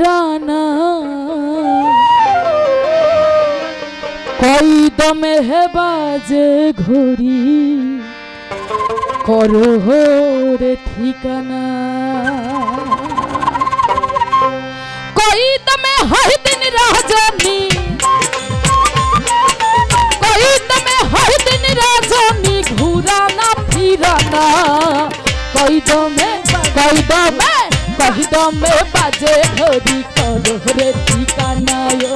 রানা। কই দমে হেবাজে ঘড়ি? করো রে ঠিকানা। কই দমে হর দিন রাজনী? কই দমে হর দিন রাজনী, ঘুরানা, ফিরানা। কই দমে কই দমে কই বাজে ঘড়ি করো রে ঠিকানা ও।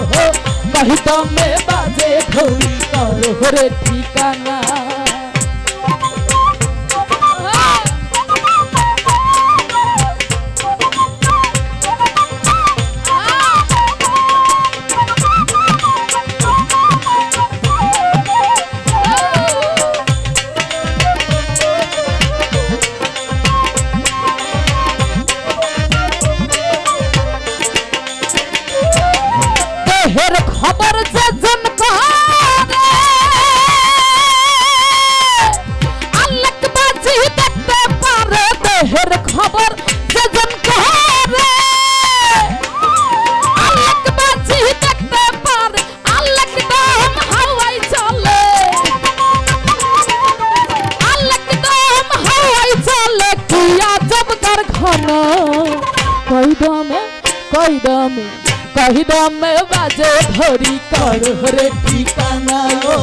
কই দমে বাজে ঘড়ি করো রে ঠিকানা দেহের খবর যে জন আল্লাহ বাজি দেখতে পারে দেহের খবর যে জন করে আল্লাহ বাজি দেখতে পারে আল্লাহ দম হাওয়াই চলে। আল্লাহ দম হাওয়াই চলে, কি আজব কারখানা কই দমে কই দমে। কহি দমে বাজে ধরি কর রে ঠিকানা। ও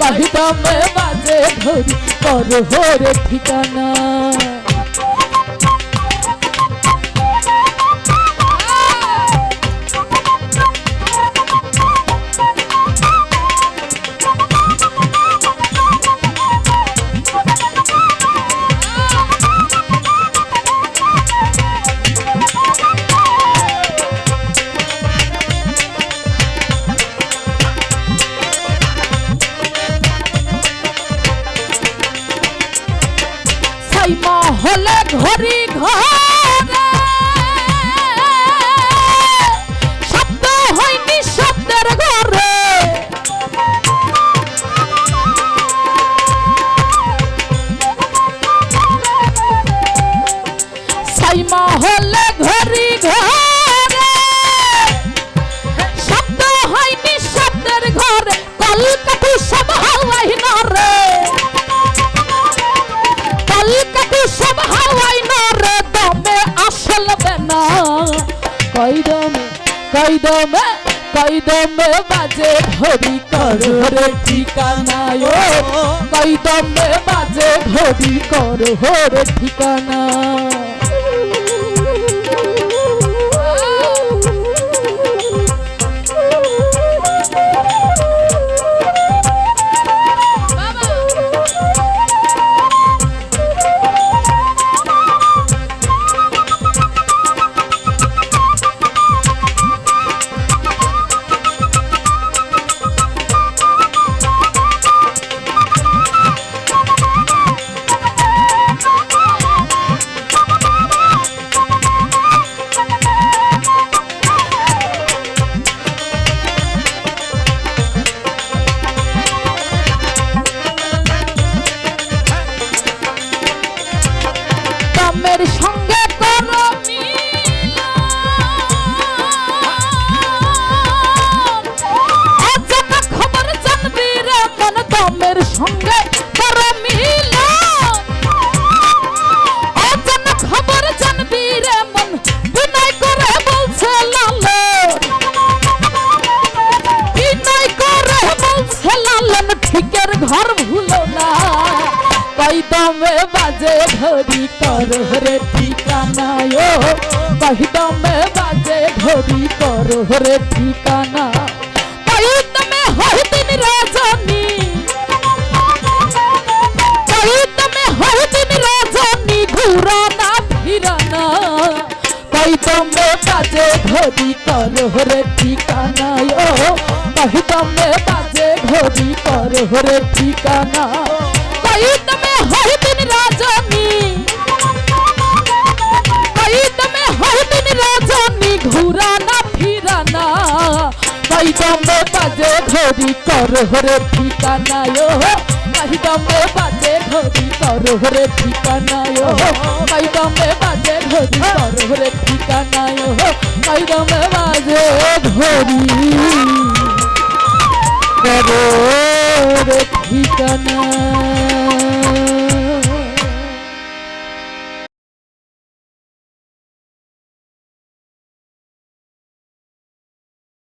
কহি দমে বাজে ধরি কর রে ঠিকানা। সাই মহলে ঘড়ি ঘরে। দমে কই দমে কই দমে বাজে ঘড়ি কর রে ঠিকানা ও। কই দমে বাজে ঘড়ি কর ঠিকানা কই দমে বাজে ঘড়ি কর রে ঠিকানা ও কই দমে বাজে ঘড়ি কর রে ঠিকানা কই দমে হয় দিন রজনী কই দমে হয় দিন রজনী ঘুরানা ফিরানা কই দমে বাজে ঘড়ি কর রে ঠিকানা ও কই দমে বাজে ঘড়ি কর রে ঠিকানা কই ঘড়ি কর, হরে ঠিকানায় কই দমে বাজে ধরি কর, হরে ঠিকানায় কই দমে বাজে ধরি কর, হরে ঠিকানায় দমে বাজে ধরি কর রে ঠিকানা